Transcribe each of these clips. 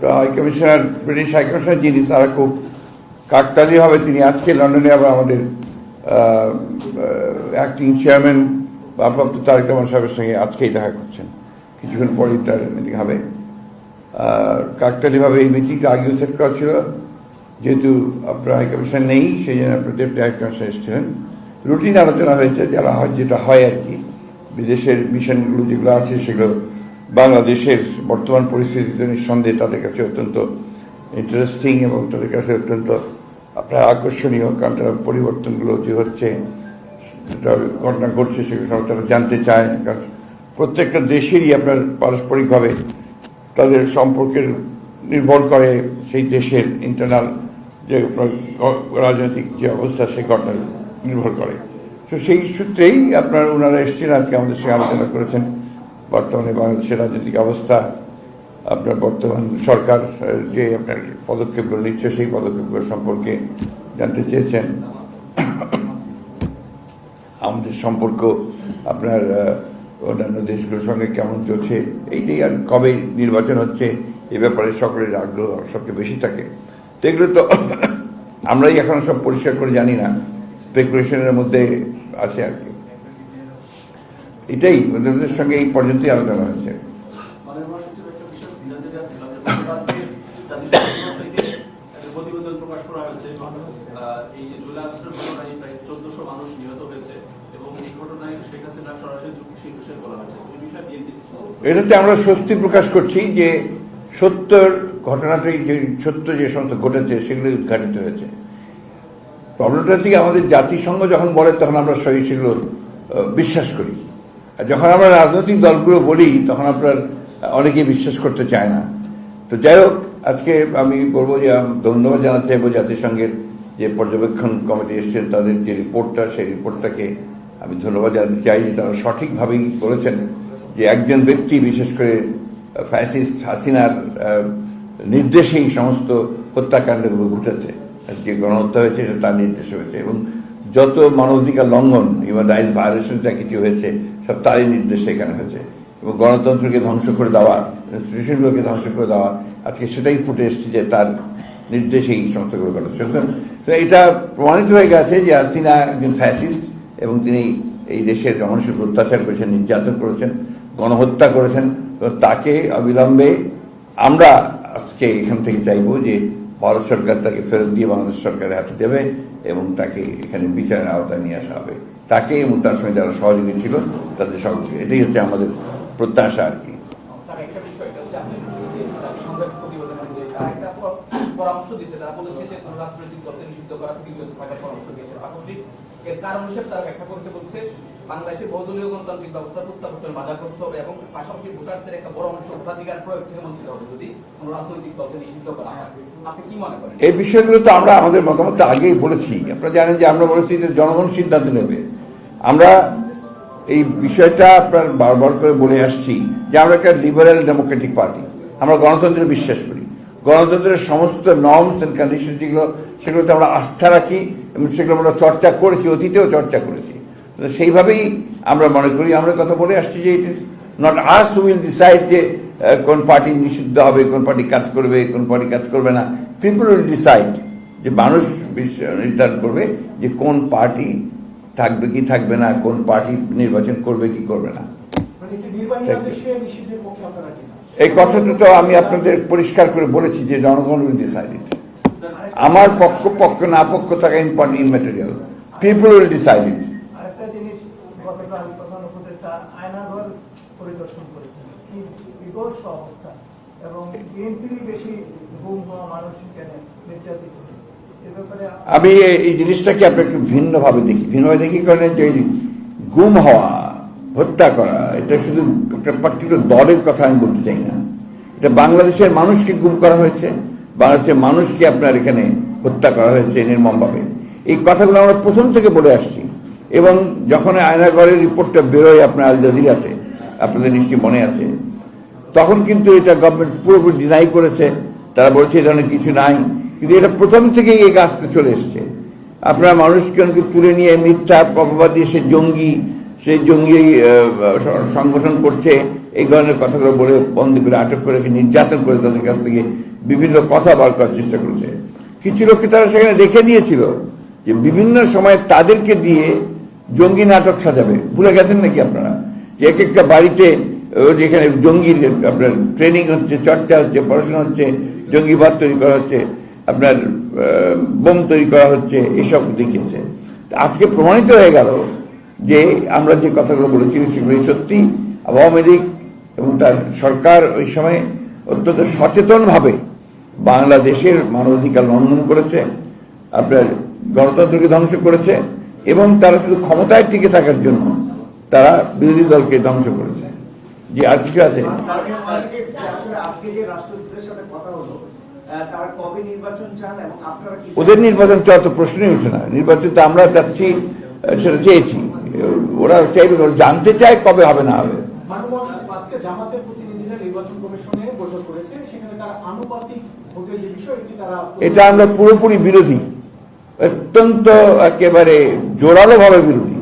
তো high commissioner British high commissioner যিনি, তারা খুব কাকতালীয়ভাবে তিনি আজকে লন্ডনে আবার আমাদের অ্যাক্টিং চেয়ারম্যান ভারপ্রাপ্ত তারেক রহমান সাহেবের সঙ্গে আজকেই দেখা করছেন। কিছুক্ষণ পরেই তার মিটিং হবে। আর কাকতালীয়ভাবে এই মিটিংটা আগেও সেট করা ছিল। যেহেতু আপনার হাই কমিশন নেই, সেই জন্য আপনার ডেপুটি হাই কমিশনার এসেছিলেন। রুটিন আলোচনা হয়েছে, যারা হয়, যেটা হয় আর কি। বিদেশের মিশনগুলো যেগুলো আছে, সেগুলো বাংলাদেশের বর্তমান পরিস্থিতিতে নিঃসন্দেহে তাদের কাছে অত্যন্ত ইন্টারেস্টিং এবং তাদের কাছে অত্যন্ত, আপনার আকর্ষণীয়, কারণ তারা পরিবর্তনগুলো যে হচ্ছে ঘটনা ঘটছে সেগুলো তারা জানতে চায়। কারণ প্রত্যেকটা দেশেরই আপনার পারস্পরিকভাবে তাদের সম্পর্কের নির্ভর করে সেই দেশের ইন্টারনাল যে রাজনৈতিক যে অবস্থা, সেই ঘটনা নির্ভর করে। তো সেই সূত্রেই আপনার ওনারা এসেছেন, আজকে আমাদের সঙ্গে আলোচনা করেছেন। বর্তমানে বাংলাদেশের রাজনৈতিক অবস্থা, আপনার বর্তমান সরকার যে আপনার পদক্ষেপগুলো নিচ্ছে, সেই পদক্ষেপগুলো সম্পর্কে জানতে চেয়েছেন। আমাদের সম্পর্ক, আপনার অন্যান্য দেশগুলোর সঙ্গে কেমন চলছে, এইটাই আর কবে নির্বাচন হচ্ছে, এ ব্যাপারে সকলের আগ্রহ সবচেয়ে বেশি থাকে। তো এগুলো তো আমরাই এখন সব পরিষ্কার করে জানি না। স্পেকুলেশনের মধ্যে আছে আর কি। এটাই ওদের সঙ্গে এই পর্যন্তই আলোচনা হয়েছে করা হয়েছে এটাতে আমরা স্বস্তি প্রকাশ করছি যে সত্যর ঘটনাটাই যে সত্য যে সমস্ত ঘটেছে সেগুলো উদ্ঘাটিত হয়েছে। প্রবলেমটা থেকে আমাদের জাতিসংঘ যখন বলে তখন আমরা সেগুলো বিশ্বাস করি। আর যখন আমরা রাজনৈতিক দলগুলো বলি, তখন আপনার অনেকেই বিশ্বাস করতে চায় না। তো যাই হোক, আজকে আমি বলব যে ধন্যবাদ জানাতে চাইব জাতিসংঘের যে পর্যবেক্ষণ কমিটি এসছেন, তাদের যে রিপোর্টটা, সেই রিপোর্টটাকে আমি ধন্যবাদ জানাতে চাই যে তারা সঠিকভাবেই বলেছেন যে একজন ব্যক্তি, বিশেষ করে ফ্যাসিস্ট হাসিনার নির্দেশেই সমস্ত হত্যাকাণ্ডগুলো ঘটেছে। যে গণহত্যা হয়েছে সেটা তার নির্দেশ হয়েছে। এবং যত মানবাধিকার লঙ্ঘন ইভেন রাইট ভায়োলেশন যা কিছু হয়েছে সব তারই নির্দেশে এখানে হয়েছে। এবং গণতন্ত্রকে ধ্বংস করে দেওয়া ইনস্টিটিউশনগুলোকে ধ্বংস করে দেওয়া, আজকে সেটাই ফুটে এসেছে যে তার নির্দেশে এই সমস্তগুলো ঘটেছে সুতরাং এটা প্রমাণিত হয়ে গেছে যে হাসিনা একজন ফ্যাসিস্ট এবং তিনি এই দেশের মানুষের অত্যাচার করেছেন, নির্যাতন করেছেন, গণহত্যা করেছেন তাকে অবিলম্বে আমরা আজকে এখান থেকে চাইব যে ভারত সরকার তাকে ফেরত দিয়ে বাংলাদেশ সরকারের হাতে দেবে এবং তাকে এখানে বিচারের আওতায় নিয়ে আসা হবে। তাকে এবং তার সঙ্গে যারা সহযোগী ছিল তাদের সকলকে। এটাই হচ্ছে আমাদের প্রত্যাশা আর কি। পরামর্শ দিতে তারা বলেছে যে কোন রাজনৈতিক দলকে নিষিদ্ধ করা থেকে বিরত থাকার পরামর্শ দিয়েছে। পাশাপাশি এর কারণ হিসেবে তারা ব্যাখ্যা করতে বলছে বাংলাদেশের বহুদলীয় গণতান্ত্রিক ব্যবস্থা প্রত্যাবর্তন বাধা করতে হবে এবং পাশাপাশি ভোটারদের একটা বড় অংশ ভোটাধিকার প্রয়োগ থেকে বঞ্চিত হবে যদি কোন রাজনৈতিক দলকে নিষিদ্ধ করা হয়। আপনি কি মনে করেন? এই বিষয়গুলো তো আমরা আমাদের মতামত আগেই বলেছি। আপনারা জানেন যে আমরা বলেছি যে জনগণ সিদ্ধান্ত নেবে। আমরা এই বিষয়টা আপনার বারবার করে বলে আসছি যে আমরা একটা লিবারেল ডেমোক্রেটিক পার্টি আমরা গণতন্ত্রে বিশ্বাস করি। গণতন্ত্রের সমস্ত নর্মস অ্যান্ড কন্ডিশন যেগুলো, সেগুলোতে আমরা আস্থা রাখি এবং সেগুলো আমরা চর্চা করেছি, অতীতেও চর্চা করেছি। সেইভাবেই আমরা মনে করি, আমরা কথা বলে আসছি যে it is not us will decide যে কোন পার্টি নিষিদ্ধ হবে, কোন পার্টি কাজ করবে, কোন পার্টি কাজ করবে না। পিপুল উইল ডিসাইড যে মানুষ নির্ধারণ করবে যে কোন পার্টি থাকবে কি থাকবে না কোন পার্টি নির্বাচন করবে কি করবে না। মানে এই কথাটা তো আমি আপনাদের পরিষ্কার করে বলেছি যে জনগণ উইল ডিসাইড ইট আমার পক্ষ পক্ষ না পক্ষ থাকা important immaterial people will decide it আরেকটা জিনিস গতকাল প্রধান উপদেষ্টা আয়নাঘর পরিদর্শন করেছেন কি বিভৎস অবস্থা এবং বেশি গুম হওয়া মানুষ নির্যাতিত আমি এই- জিনিসটাকে আপনি একটু ভিন্নভাবে দেখি। ভিন্নভাবে দেখি কারণ যে গুম হওয়া, হত্যা করা, এটা শুধু একটা পার্টিকুলার দলের কথা আমি বলতে চাই না। এটা বাংলাদেশের মানুষকে গুম করা হয়েছে, বাংলাদেশের মানুষকে আপনার এখানে হত্যা করা হয়েছে নির্মমভাবে। এই কথাগুলো আমরা প্রথম থেকে বলে আসছি। এবং যখন আয়নাগরের রিপোর্টটা বেরোয় আপনার আল জাজিরাতে, আপনাদের নিশ্চয়ই মনে আছে, তখন কিন্তু এটা গভর্নমেন্ট পুরোপুরি ডিনাই করেছে। তারা বলছে, এই ধরনের কিছু নাই। কিন্তু এটা প্রথম থেকেই এই কাজটা চলে এসছে। আপনারা মানুষজনকে তুলে নিয়ে মিথ্যা, অপবাদ, সে জঙ্গি সে জঙ্গি সংগঠন করছে, এই ধরনের কথাগুলো বলে বন্দি করে আটক করে নির্যাতন করে তাদের কাছ থেকে বিভিন্ন কথা বার করার চেষ্টা করেছে। কিছু লোককে তারা সেখানে রেখে দিয়েছিল যে বিভিন্ন সময় তাদেরকে দিয়ে জঙ্গি নাটক সাজাবে। ভুলে গেছেন নাকি আপনারা? যে এক একটা বাড়িতে যেখানে জঙ্গির আপনার ট্রেনিং হচ্ছে, চর্চা হচ্ছে, পড়াশোনা হচ্ছে জঙ্গিবাদ তৈরি করা হচ্ছে আপনার বোম তৈরি করা হচ্ছে, এসব দেখিয়েছে। আজকে প্রমাণিত হয়ে গেল যে আমরা যে কথাগুলো বলেছি সেগুলি সত্যি আওয়ামী লীগ এবং তার সরকার ওই সময় অত্যন্ত সচেতনভাবে বাংলাদেশের মানবাধিকার লঙ্ঘন করেছে, আপনার গণতন্ত্রকে ধ্বংস করেছে এবং তারা শুধু ক্ষমতায় টিকে থাকার জন্য তারা বিরোধী দলকে ধ্বংস করেছে। যে আর কিছু আছে? ওদের নির্বাচন চাওয়া তো প্রশ্নই উঠছে না। নির্বাচন তো আমরা চাচ্ছি সেটা চেয়েছি। ওরা চাইবে জানতে চায় কবে হবে না হবে। মানববন্ধন আজকে জামাতের প্রতিনিধিরা নির্বাচন কমিশনে বৈঠক করেছে সেখানে তারা আনুপাতিক ভোটের যে বিষয় এটি তারা এটা আমরা পুরোপুরি বিরোধী অত্যন্ত একেবারে জোরালো ভাবে বিরোধী।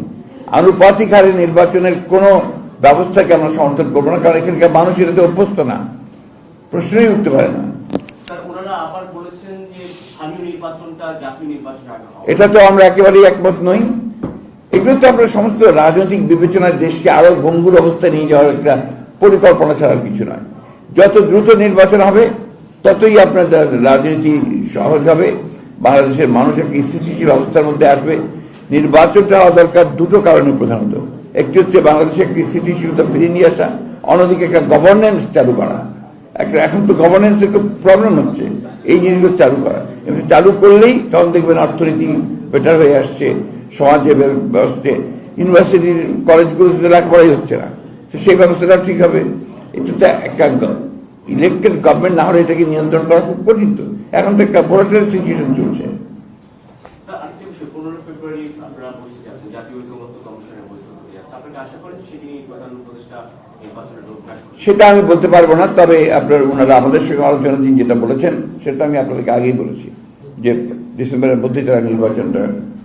আনুপাতিক হারে নির্বাচনের কোনো ব্যবস্থাকে আমরা সমর্থন করব না কারণ এখানকার মানুষ এটাতে অভ্যস্ত না। প্রশ্নই উঠতে পারে না স্যার ওনারা আবার বলেছেন যে স্থানীয় নির্বাচনটা জাতীয় নির্বাচন আগে হবে এটা তো আমরা একেবারেই একমত নই। এগুলো তো আমরা সমস্ত রাজনৈতিক বিবেচনায় দেশকে আরও ভঙ্গুর অবস্থায় নিয়ে যাওয়ার একটা পরিকল্পনা ছাড়া কিছু নয়। যত দ্রুত নির্বাচন হবে, ততই আপনাদের রাজনীতি সহজ হবে। বাংলাদেশের মানুষ একটা স্থিতিশীল অবস্থার মধ্যে আসবে। নির্বাচনটা হওয়া দরকার দুটো কারণে প্রধানত। একটি হচ্ছে বাংলাদেশে একটি স্থিতিশীলতা ফিরিয়ে নিয়ে আসা, অন্যদিকে একটা গভর্নেন্স চালু করা। একটা এখন তো গভর্নেন্সের খুব প্রবলেম হচ্ছে। এই জিনিসগুলো চালু করা। এমনি চালু করলেই তখন দেখবেন অর্থনীতি বেটার হয়ে আসছে, সমাজে ব্য- ব্যবস্থা ইউনিভার্সিটির কলেজগুলোতে লেখাপড়াই হচ্ছে না। তো সেই ব্যবস্থাটা ঠিক হবে। এটা তো একটা ইলেকটেড গভর্নমেন্ট না হলে এটাকে নিয়ন্ত্রণ করা খুব কঠিন তো। এখন তো একটা ভোলাটাইল সিচুয়েশন চলছে। জাতীয় কমিশনের বৈঠক যাচ্ছে আপনাকে আশা করেন প্রধান উপদেষ্টা সেটা আমি বলতে পারব না তবে আপনার ওনারা আমাদের সঙ্গে আলোচনার দিন যেটা বলেছেন সেটা আমি আপনাদেরকে আগেই বলেছি যে ডিসেম্বরের মধ্যে তারা নির্বাচনটা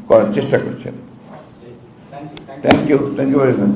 করার চেষ্টা করছেন। Thank you thank you very much